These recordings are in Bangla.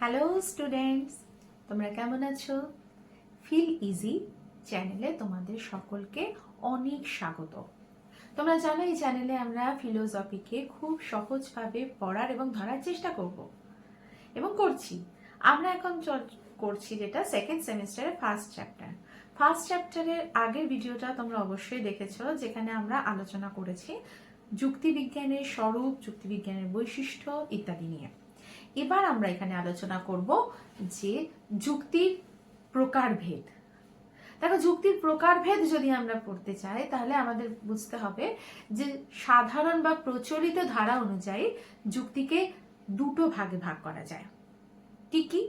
হ্যালো স্টুডেন্টস তোমরা কেমন আছো? ফিল ইজি চ্যানেলে তোমাদের সকলকে অনেক স্বাগত। তোমরা জানো, এই চ্যানেলে আমরা ফিলোসফিকে খুব সহজভাবে পড়ার এবং ধরার চেষ্টা করব। এবং করছি। আমরা এখন করছি যেটা সেকেন্ড সেমিস্টারের ফার্স্ট চ্যাপ্টার ফার্স্ট চ্যাপ্টারের আগের ভিডিওটা তোমরা অবশ্যই দেখেছ, যেখানে আমরা আলোচনা করেছি যুক্তিবিজ্ঞানের স্বরূপ, যুক্তিবিজ্ঞানের বৈশিষ্ট্য ইত্যাদি নিয়ে। এবার আমরা এখানে আলোচনা করব যে যুক্তির প্রকারভেদ। দেখো, যুক্তির প্রকারভেদ যদি আমরা পড়তে চাই, তাহলে আমাদের বুঝতে হবে যে সাধারণ বা প্রচলিত ধারা অনুযায়ী যুক্তিকে দুটো ভাগে ভাগ করা যায়। কি কি?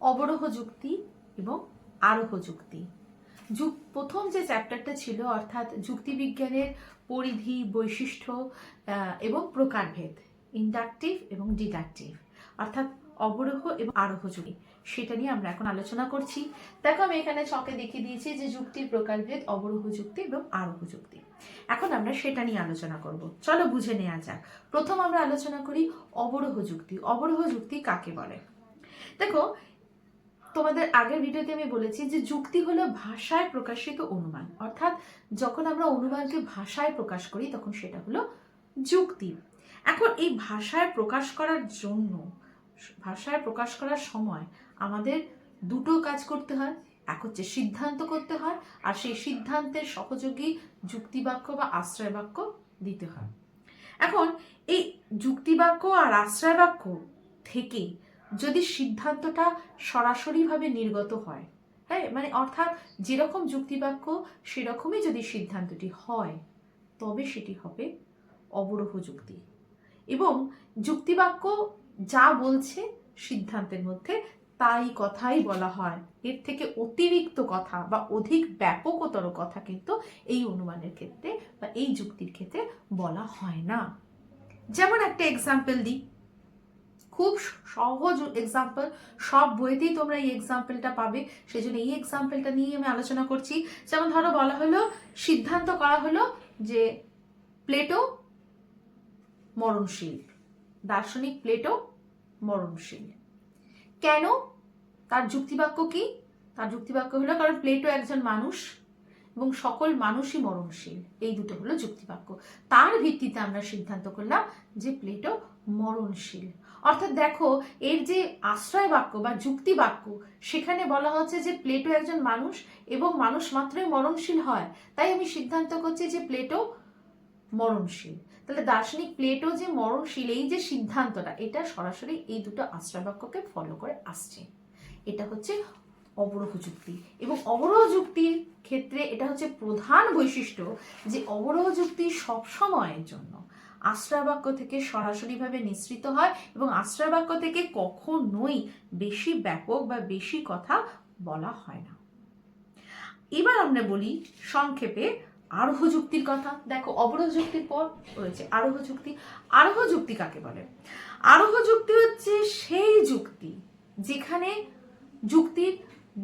অবরোহ যুক্তি এবং আরোহ যুক্তি। যুগ প্রথম যে চ্যাপ্টারটা ছিল, অর্থাৎ যুক্তিবিজ্ঞানের পরিধি, বৈশিষ্ট্য এবং প্রকারভেদ, ইন্ডাকটিভ এবং ডিডাকটিভ। অর্থাৎ অবরোহ এবং আরোহ যুক্তি সেটা নিয়ে আমরা এখন আলোচনা করছি। দেখো, আমি এখানে ছকে দেখিয়ে দিয়েছি যে যুক্তির প্রকারভেদ অবরোহ যুক্তি এবং আরোহ যুক্তি। এখন আমরা সেটা নিয়ে আলোচনা করব। চলো বুঝে নেওয়া যাক। প্রথম আমরা আলোচনা করি অবরোহ যুক্তি। অবরোহ যুক্তি কাকে বলে? দেখো, তোমাদের আগের ভিডিওতে আমি বলেছি যে যুক্তি হলো ভাষায় প্রকাশিত অনুমান। অর্থাৎ যখন আমরা অনুমানকে ভাষায় প্রকাশ করি, তখন সেটা হলো যুক্তি। এখন এই ভাষায় প্রকাশ করার জন্য ভাষায় প্রকাশ করার সময় আমাদের দুটো কাজ করতে হয়। এক হচ্ছে সিদ্ধান্ত করতে হয় আর সেই সিদ্ধান্তের সহযোগী যুক্তিবাক্য বা আশ্রয় বাক্য দিতে হয়। এখন এই যুক্তিবাক্য আর আশ্রয় বাক্য থেকে যদি সিদ্ধান্তটা সরাসরিভাবে নির্গত হয় হ্যাঁ মানে অর্থাৎ যেরকম যুক্তিবাক্য সেরকমই যদি সিদ্ধান্তটি হয়, তবে সেটি হবে অবরোহ যুক্তি। এবং যুক্তিবাক্য যা বলছে সিদ্ধান্তের মধ্যে তাই কথাই বলা হয়। এর থেকে অতিরিক্ত কথা বা অধিক ব্যাপকতর কথা কিন্তু এই অনুমানের ক্ষেত্রে বা এই যুক্তির ক্ষেত্রে বলা হয় না। যেমন একটা এক্সাম্পল দিই। খুব সহজ এক্সাম্পল সব বইতেই তোমরা এই এক্সাম্পলটা পাবে। সেই জন্য এই এক্সাম্পলটা নিয়ে আমি আলোচনা করছি। যেমন ধরো বলা হলো, সিদ্ধান্ত করা হলো যে প্লেটো মরণশীল। দার্শনিক প্লেটো মরণশীল। কেন? তার যুক্তিবাক্য কি? তার যুক্তিবাক্য হলো, কারণ প্লেটো একজন মানুষ এবং সকল মানুষই মরণশীল। এই দুটো হলো যুক্তিবাক্য। তার ভিত্তিতে আমরা সিদ্ধান্ত করলাম যে প্লেটো মরণশীল। অর্থাৎ দেখো, এর যে আশ্রয় বাক্য বা যুক্তি বাক্য সেখানে বলা হচ্ছে যে প্লেটো একজন মানুষ এবং মানুষ মাত্রই মরণশীল হয়। তাই আমি সিদ্ধান্ত করছি যে প্লেটো মরণশীল। তাহলে দার্শনিক প্লেটো যে মরণশীল, এই যে সিদ্ধান্তটা, এটা সরাসরি এই দুটো আশ্রয় বাক্যকে ফলো করে আসছে। এটা হচ্ছে অবরোহ যুক্তি। এবং অবরোহ যুক্তির ক্ষেত্রে এটা হচ্ছে প্রধান বৈশিষ্ট্য যে অবরোহ যুক্তি সব সময়ের জন্য। আশ্রয় বাক্য থেকে সরাসরিভাবে নিঃসৃত হয় এবং আশ্রয় বাক্য থেকে কখনোই বেশি ব্যাপক বা বেশি কথা বলা হয় না। এবার আমরা বলি সংক্ষেপে আরোহ যুক্তির কথা। দেখো, অবরোহ যুক্তির পর রয়েছে আরোহ যুক্তি। আরোহ যুক্তি কাকে বলে? আরোহ যুক্তি হচ্ছে সেই যুক্তি যেখানে যুক্তির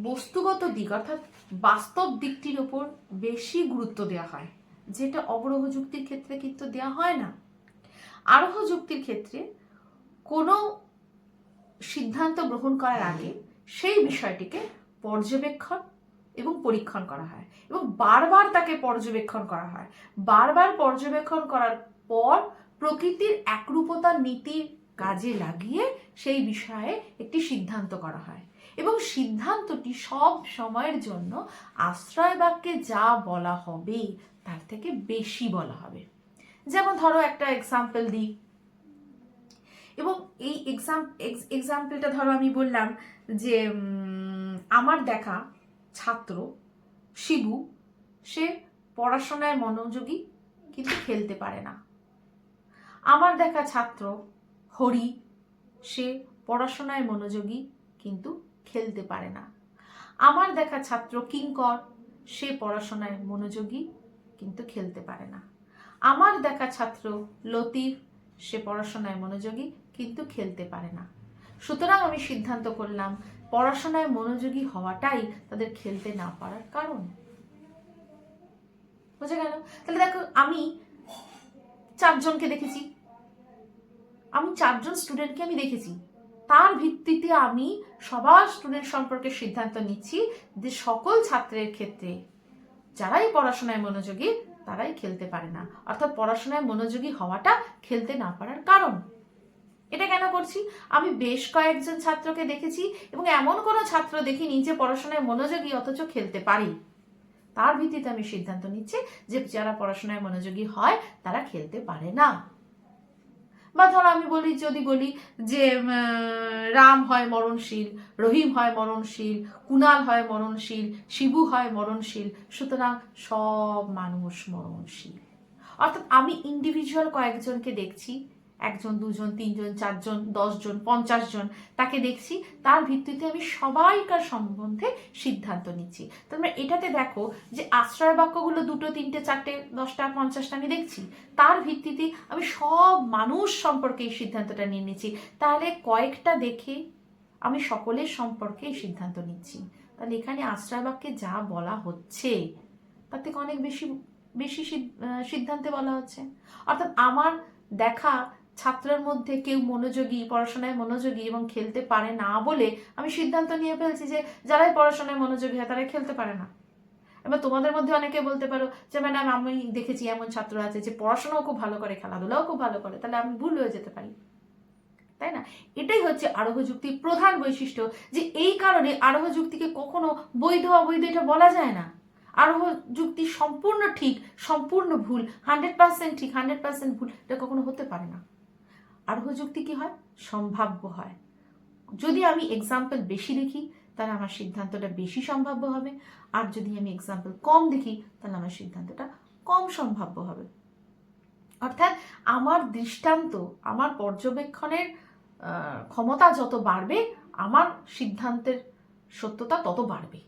বস্তুগত দিক, অর্থাৎ বাস্তব দিকটির ওপর বেশি গুরুত্ব দেওয়া হয়, যেটা অবরোহ যুক্তির ক্ষেত্রে কিন্তু দেওয়া হয় না। আরোহ যুক্তির ক্ষেত্রে কোনো সিদ্ধান্ত গ্রহণ করার আগে সেই বিষয়টিকে পর্যবেক্ষণ এবং পরীক্ষণ করা হয় এবং বারবার তাকে পর্যবেক্ষণ করা হয়। বারবার পর্যবেক্ষণ করার পর প্রকৃতির একরূপতা নীতির কাজে লাগিয়ে সেই বিষয়ে একটি সিদ্ধান্ত করা হয় এবং সিদ্ধান্তটি সব সময়ের জন্য আশ্রয় বাক্যে যা বলা হবে তার থেকে বেশি বলা হবে। যেমন ধরো একটা এক্সাম্পল দিই। এবং এই এক্সাম এক্সাম্পলটা ধরো আমি বললাম যে আমার দেখা ছাত্র, শিবু, সে পড়াশোনায় মনোযোগী কিন্তু খেলতে পারে না। আমার দেখা ছাত্র, হরি, সে পড়াশোনায় মনোযোগী কিন্তু খেলতে পারে না। আমার দেখা ছাত্র কিঙ্কর, সে পড়াশোনায় মনোযোগী কিন্তু খেলতে পারে না। আমার দেখা ছাত্র লতিফ, সে পড়াশোনায় মনোযোগী কিন্তু খেলতে পারে না। সুতরাং আমি সিদ্ধান্ত করলাম পড়াশোনায় মনোযোগী হওয়াটাই তাদের খেলতে না পারার কারণ। বোঝা গেল? তাহলে দেখো, আমি চারজনকে দেখেছি। আমি চারজন স্টুডেন্টকে আমি দেখেছি। তার ভিত্তিতে আমি সবার স্টুডেন্ট সম্পর্কে সিদ্ধান্ত নিচ্ছি যে সকল ছাত্রের ক্ষেত্রে যারাই পড়াশোনায় মনোযোগী, তারাই খেলতে পারে না। অর্থাৎ পড়াশোনায় মনোযোগী হওয়াটা খেলতে না পারার কারণ। এটা কেন করছি? আমি বেশ কয়েকজন ছাত্রকে দেখেছি এবং এমন কোনো ছাত্র দেখিনি যে পড়াশোনায় মনোযোগী অথচ খেলতে পারি। তার ভিত্তিতে আমি সিদ্ধান্ত নিচ্ছি যে যারা পড়াশোনায় মনোযোগী হয়, তারা খেলতে পারে না। বা ধরো আমি বলি, যদি বলি যে রাম হয় মরণশীল, রহিম হয় মরণশীল, কুনাল হয় মরণশীল, শিবু হয় মরণশীল, সুতরাং সব মানুষ মরণশীল। অর্থাৎ আমি ইন্ডিভিজুয়াল কয়েকজনকে দেখছি একজন, দুজন, তিনজন, চারজন, দশজন পঞ্চাশ জন তাকে দেখছি। তার ভিত্তিতে আমি সবাইকার সম্বন্ধে সিদ্ধান্ত নিচ্ছি। তোমরা এটাতে দেখো যে আশ্রয় বাক্যগুলো দুটো, তিনটে, চারটে, দশটা, পঞ্চাশটা আমি দেখছি। তার ভিত্তিতে আমি সব মানুষ সম্পর্কে এই সিদ্ধান্তটা নিয়ে নিচ্ছি। তাহলে কয়েকটা দেখে আমি সকলের সম্পর্কে এই সিদ্ধান্ত নিচ্ছি। তাহলে এখানে আশ্রয় বাক্যে যা বলা হচ্ছে, তার থেকে অনেক বেশি বেশি সিদ- সিদ্ধান্তে বলা হচ্ছে। অর্থাৎ আমার দেখা ছাত্রের মধ্যে কেউ মনোযোগী, পড়াশোনায় মনোযোগী এবং খেলতে পারে না বলে আমি সিদ্ধান্ত নিয়ে ফেলছি যে যারাই পড়াশোনায় মনোযোগী হয় তারাই খেলতে পারে না। এবার তোমাদের মধ্যে অনেকে বলতে পারো যে, ম্যাডাম, আমি দেখেছি এমন ছাত্র আছে যে পড়াশোনাও খুব ভালো করে, খেলাধুলাও খুব ভালো করে, তাহলে আমি ভুল হয়ে যেতে পারি। তাই না? এটাই হচ্ছে আরোহ যুক্তির প্রধান বৈশিষ্ট্য যে এই কারণে আরোহ যুক্তিকে কখনো বৈধ, অবৈধ এটা বলা যায় না। আরোহ যুক্তি সম্পূর্ণ ঠিক, সম্পূর্ণ ভুল হান্ড্রেড পার্সেন্ট ঠিক হান্ড্রেড পার্সেন্ট ভুল এটা কখনো হতে পারে না। আরোহ যুক্তি কি হয়? সম্ভাব্য হয়। যদি আমি এক্সাম্পল বেশি দেখি, তাহলে আমার সিদ্ধান্তটা বেশি সম্ভাব্য হবে। আর যদি আমি এক্সাম্পল কম দেখি, তাহলে আমার সিদ্ধান্তটা কম সম্ভাব্য হবে। অর্থাৎ আমার দৃষ্টান্ত, আমার পর্যবেক্ষণের ক্ষমতা যত বাড়বে, আমার সিদ্ধান্তের সত্যতা তত বাড়বে।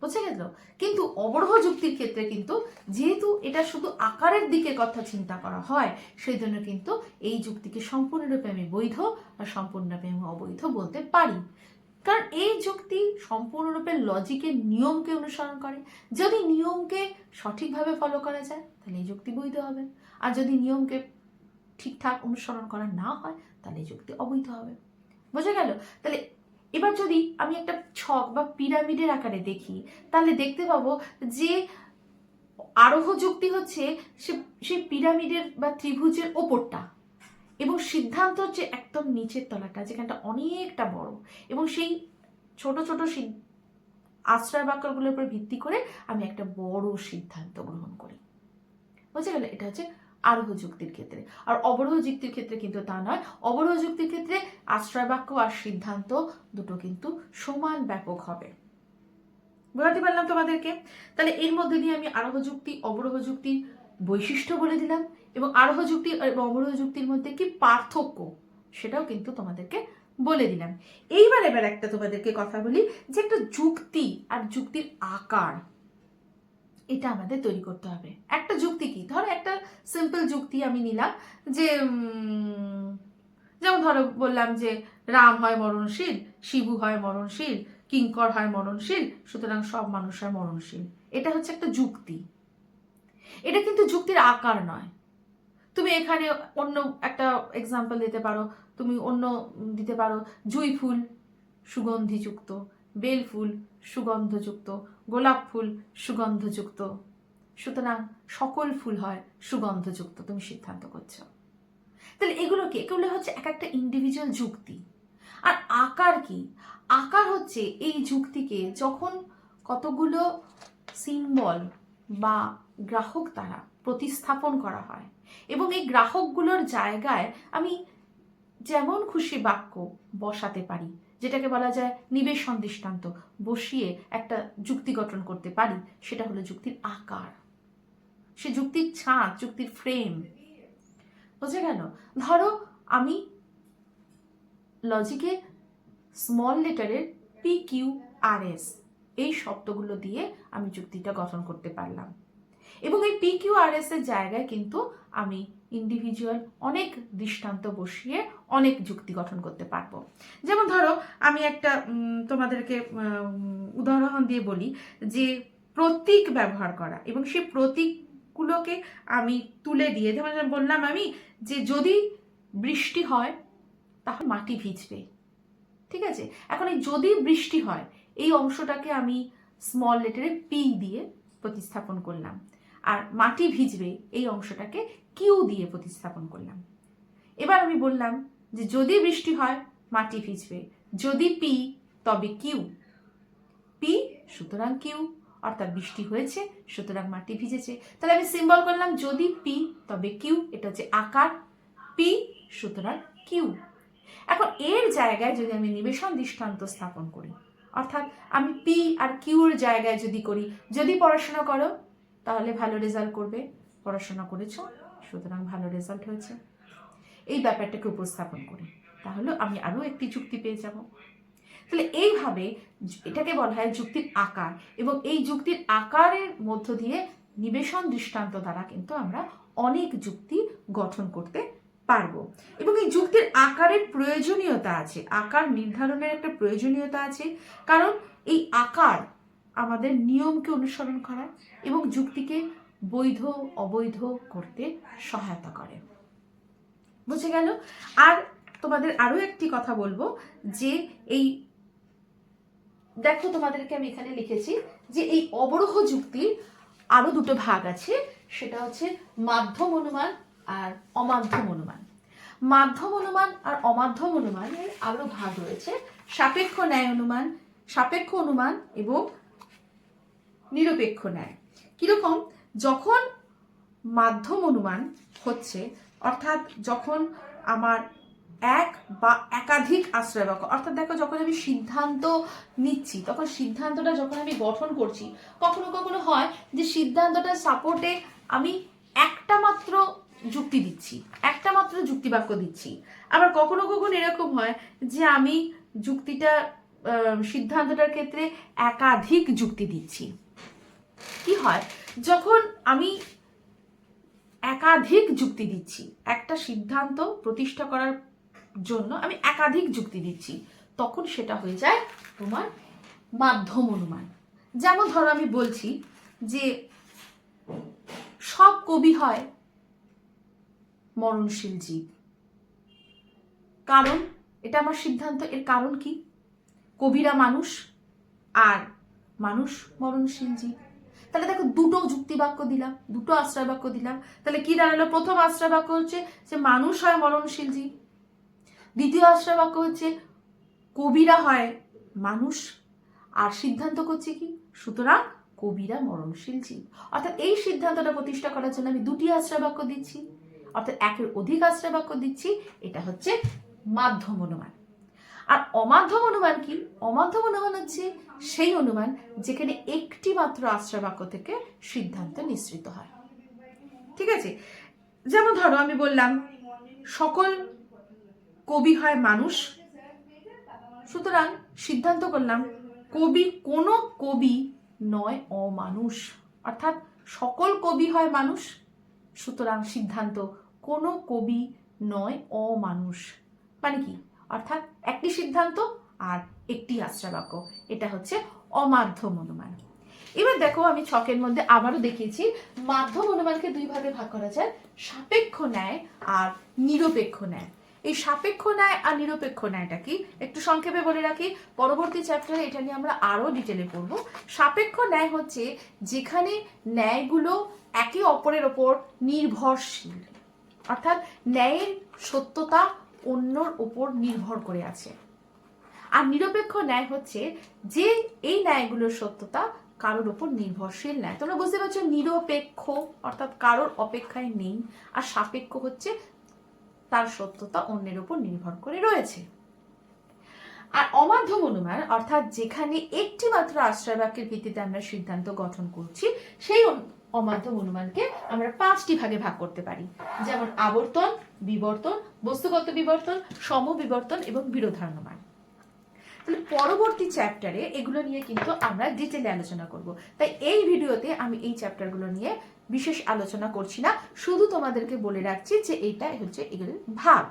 বুঝে গেল? কিন্তু অবরোহ যুক্তির ক্ষেত্রে কিন্তু যেহেতু এটা শুধু আকারের দিকে কথা চিন্তা করা হয়, সেই জন্য কিন্তু এই যুক্তিকে সম্পূর্ণরূপে আমি বৈধ আর সম্পূর্ণরূপে আমি অবৈধ বলতে পারি। কারণ এই যুক্তি সম্পূর্ণরূপে লজিকের নিয়মকে অনুসরণ করে। যদি নিয়মকে সঠিকভাবে ফলো করা যায়, তাহলে এই যুক্তি বৈধ হবে। আর যদি নিয়মকে ঠিকঠাক অনুসরণ করা না হয়, তাহলে এই যুক্তি অবৈধ হবে। বোঝা গেল? তাহলে এবার যদি আমি একটা ছক বা পিরামিডের আকারে দেখি, তাহলে দেখতে পাবো যে আরোহ যুক্তি হচ্ছে সে সেই পিরামিডের বা ত্রিভুজের ওপরটা এবং সিদ্ধান্ত হচ্ছে একদম নিচের তলাটা, যেখানটা অনেকটা বড় এবং সেই ছোট ছোট আশ্রয় বাক্যগুলোর উপর ভিত্তি করে আমি একটা বড় সিদ্ধান্ত গ্রহণ করি। বুঝে গেল এটা হচ্ছে আরোহ যুক্তির ক্ষেত্রে। আর অবরোহ যুক্তির ক্ষেত্রে কিন্তু তা নয়। অবরোহ যুক্তির ক্ষেত্রে আশ্রয় বাক্য আর সিদ্ধান্ত দুটো কিন্তু সমান ব্যাপক হবে। বোঝাতে পারলাম তোমাদেরকে? তাহলে এর মধ্যে দিয়ে আমি আরোহ যুক্তি, অবরোহ যুক্তির বৈশিষ্ট্য বলে দিলাম এবং আরোহ যুক্তি এবং অবরোহ যুক্তির মধ্যে কি পার্থক্য সেটাও কিন্তু তোমাদেরকে বলে দিলাম। এইবার এবার একটা তোমাদেরকে কথা বলি যে একটা যুক্তি আর যুক্তির আকার এটা আমাদের তৈরি করতে হবে। একটা যুক্তি কি? ধরো একটা সিম্পল যুক্তি আমি নিলাম যে যেমন ধরো বললাম যে, রাম হয় মরণশীল, শিবু হয় মরণশীল, কিঙ্কর হয় মরণশীল, সুতরাং সব মানুষ হয় মরণশীল। এটা হচ্ছে একটা যুক্তি। এটা কিন্তু যুক্তির আকার নয়। তুমি এখানে অন্য একটা এক্সাম্পল দিতে পারো, তুমি অন্য দিতে পারো, জুই ফুল সুগন্ধিযুক্ত বেল ফুল সুগন্ধযুক্ত, গোলাপ ফুল সুগন্ধযুক্ত। সুতরাং সকল ফুল হয় সুগন্ধযুক্ত, তুমি সিদ্ধান্ত করছ। তাহলে এগুলো কি? এগুলো হচ্ছে এক একটা ইন্ডিভিজুয়াল যুক্তি। আর আকার কি? আকার হচ্ছে এই যুক্তিকে যখন কতগুলো সিম্বল বা গ্রাহক দ্বারা প্রতিস্থাপন করা হয়, এবং এই গ্রাহকগুলোর জায়গায় আমি যেমন খুশি বাক্য বসাতে পারি যেটাকে বলা যায় নিবেশন দৃষ্টান্ত বসিয়ে একটা যুক্তি গঠন করতে পারি, সেটা হলো যুক্তির আকার। সে যুক্তির ছাঁচ যুক্তির ফ্রেম বোঝা গেল? ধরো আমি লজিকে স্মল লেটারের পি কিউ আর এস এই শব্দগুলো দিয়ে আমি যুক্তিটা গঠন করতে পারলাম। এবং এই পি কিউ আর এস এর জায়গায় কিন্তু আমি ইন্ডিভিজুয়াল অনেক দৃষ্টান্ত বসিয়ে অনেক যুক্তি গঠন করতে পারব। যেমন ধরো, আমি একটা তোমাদেরকে উদাহরণ দিয়ে বলি যে প্রতীক ব্যবহার করা এবং সেই প্রতীকগুলোকে আমি তুলে দিয়ে, যেমন বললাম আমি যে যদি বৃষ্টি হয়, তাহলে মাটি ভিজবে। ঠিক আছে? এখন এই যদি বৃষ্টি হয়, এই অংশটাকে আমি স্মল লেটারে পি দিয়ে প্রতিস্থাপন করলাম। আর মাটি ভিজবে, এই অংশটাকে কিউ দিয়ে প্রতিস্থাপন করলাম। এবার আমি বললাম যে যদি বৃষ্টি হয়, মাটি ভিজবে। যদি পি, তবে কিউ। পি, সুতরাং কিউ। অর্থাৎ বৃষ্টি হয়েছে, সুতরাং মাটি ভিজেছে। তাহলে আমি সিম্বল করলাম যদি পি, তবে কিউ। এটা হচ্ছে আকার। পি, সুতরাং কিউ। এখন এর জায়গায় যদি আমি নিবেশন দৃষ্টান্ত স্থাপন করি, অর্থাৎ আমি পি আর কিউর জায়গায় যদি করি, যদি পড়াশোনা করো, তাহলে ভালো রেজাল্ট করবে। পড়াশোনা করেছ, সুতরাং ভালো রেজাল্ট হয়েছে। এই ব্যাপারটাকে উপস্থাপন করি। তাহলে আমি আরও একটি যুক্তি পেয়ে যাব। তাহলে এইভাবে এটাকে বলা হয় যুক্তির আকার এবং এই যুক্তির আকারের মধ্য দিয়ে নিবেশন দৃষ্টান্ত দ্বারা কিন্তু আমরা অনেক যুক্তি গঠন করতে পারব। এবং এই যুক্তির আকারের প্রয়োজনীয়তা আছে। আকার নির্ধারণের একটা প্রয়োজনীয়তা আছে। কারণ এই আকার আমাদের নিয়মকে অনুসরণ করায় এবং যুক্তিকে বৈধ, অবৈধ করতে সহায়তা করে। বুঝে গেল? আর তোমাদের আরও একটি কথা বলব, যে এই, দেখো তোমাদেরকে আমি এখানে লিখেছি যে এই অবরোহ যুক্তির আরও দুটো ভাগ আছে, সেটা হচ্ছে মাধ্যম অনুমান আর অমাধ্যম অনুমান। মাধ্যম অনুমান আর অমাধ্যম অনুমানের আরও ভাগ রয়েছে, সাপেক্ষ ন্যায় অনুমান, সাপেক্ষ অনুমান এবং নিরপেক্ষ ন্যায়। কীরকম? যখন মাধ্যম অনুমান হচ্ছে অর্থাৎ যখন আমার এক বা একাধিক আশ্রয় বাক্য, অর্থাৎ দেখো যখন আমি সিদ্ধান্ত নিচ্ছি, তখন সিদ্ধান্তটা যখন আমি গঠন করছি, কখনো কখনো হয় যে সিদ্ধান্তটা সাপোর্টে আমি একটা মাত্র যুক্তি দিচ্ছি, একটা মাত্র যুক্তি বাক্য দিচ্ছি। আবার কখনো কখনো এরকম হয় যে আমি যুক্তিটা সিদ্ধান্তটার ক্ষেত্রে একাধিক যুক্তি দিচ্ছি। কি হয়? যখন আমি একাধিক যুক্তি দিচ্ছি। একটা সিদ্ধান্ত প্রতিষ্ঠা করার জন্য আমি একাধিক যুক্তি দিচ্ছি। তখন সেটা হয়ে যায় তোমার মাধ্যম অনুমান। যেমন ধরো আমি বলছি যে সব কবি হয় মরণশীল জীব। কারণ এটা আমার সিদ্ধান্ত, এর কারণ কি? কবিরা মানুষ আর মানুষ মরণশীল জীব। তাহলে দেখো দুটো যুক্তি বাক্য দিলাম, দুটো আশ্রয় বাক্য দিলাম। তাহলে কি দাঁড়াল? প্রথম আশ্রয় বাক্য হচ্ছে যে, মানুষ হয় মরণশীল জীব দ্বিতীয় আশ্রয় বাক্য হচ্ছে, কবিরা হয় মানুষ। আর সিদ্ধান্ত করছে কি? সুতরাং কবিরা মরণশীল জীব অর্থাৎ এই সিদ্ধান্তটা প্রতিষ্ঠা করার জন্য আমি দুটি আশ্রয় বাক্য দিচ্ছি। অর্থাৎ একের অধিক আশ্রয় বাক্য দিচ্ছি। এটা হচ্ছে মাধ্যম অনুমান। আর অমাধ্যম অনুমান কি? অমাধ্যম অনুমান হচ্ছে সেই অনুমান যেখানে একটি মাত্র আশ্রয় বাক্য থেকে সিদ্ধান্ত নিঃসৃত হয়। ঠিক আছে? যেমন ধরো, আমি বললাম, সকল কবি হয় মানুষ। সুতরাং সিদ্ধান্ত করলাম, কবি কোনো কবি নয় অমানুষ। অর্থাৎ সকল কবি হয় মানুষ। সুতরাং সিদ্ধান্ত কোনো কবি নয় অমানুষ। মানে কি? অর্থাৎ একটি সিদ্ধান্ত আর একটি আশ্রয় বাক্য এটা হচ্ছে অমাধ্যম অনুমান এবার দেখো আমি ছকের মধ্যে আবারও দেখিয়েছি মাধ্যম অনুমানকে দুই ভাগে ভাগ করা যায়, সাপেক্ষ ন্যায় আর নিরপেক্ষ ন্যায়। এই সাপেক্ষ ন্যায় আর নিরপেক্ষ ন্যায়টা কি? একটু সংক্ষেপে বলে রাখি, পরবর্তী চ্যাপ্টারে এটা নিয়ে আমরা আরও ডিটেলে পড়ব। সাপেক্ষ ন্যায় হচ্ছে যেখানে ন্যায়গুলো একে অপরের ওপর নির্ভরশীল। অর্থাৎ ন্যায়ের সত্যতা অন্যর ওপর নির্ভর করে আছে। আর নিরপেক্ষ ন্যায় হচ্ছে যে এই ন্যায়গুলোর সত্যতা কারোর ওপর নির্ভরশীল ন্যায়। তোমরা বুঝতে পারছ নিরপেক্ষ অর্থাৎ কারোর অপেক্ষায় নেই, আর সাপেক্ষ হচ্ছে তার সত্যতা অন্যের উপর নির্ভর করে রয়েছে। আর অমাধ্যম অনুমান অর্থাৎ যেখানে একটি মাত্র আশ্রয় বাক্যের ভিত্তিতে আমরা সিদ্ধান্ত গঠন করছি, সেই অমাধ্যম অনুমানকে আমরা পাঁচটি ভাগে ভাগ করতে পারি। যেমন আবর্তন বিবর্তন, বস্তুগত বিবর্তন, সমবিবর্তন এবং বিরোধানুমান তাহলে পরবর্তী চ্যাপ্টারে এগুলো নিয়ে কিন্তু আমরা ডিটেলে আলোচনা করব। তাই এই ভিডিওতে আমি এই চ্যাপ্টারগুলো নিয়ে বিশেষ আলোচনা করছি না। শুধু তোমাদেরকে বলে রাখছি যে এইটা হচ্ছে এগুলোর ভাগ,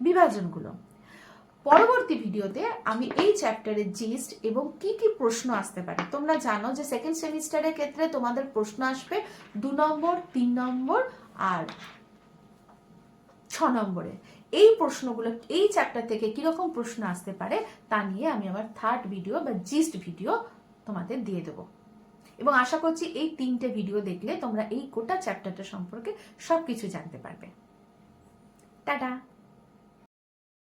বিভাজনগুলো। পরবর্তী ভিডিওতে আমি এই চ্যাপ্টারের জিস্ট এবং কি কি প্রশ্ন আসতে পারে, তোমরা জানো যে সেকেন্ড সেমিস্টারের ক্ষেত্রে তোমাদের প্রশ্ন আসবে দু নম্বর, তিন নম্বর আর ছ নম্বরে। এই প্রশ্নগুলো, এই চ্যাপ্টার থেকে কীরকম প্রশ্ন আসতে পারে তা নিয়ে আমি আমার থার্ড ভিডিও বা জিস্ট ভিডিও তোমাদের দিয়ে দেবো। এবং আশা করছি এই তিনটে ভিডিও দেখলে তোমরা এই গোটা চ্যাপ্টারটা সম্পর্কে সব কিছু জানতে পারবে। টাটা!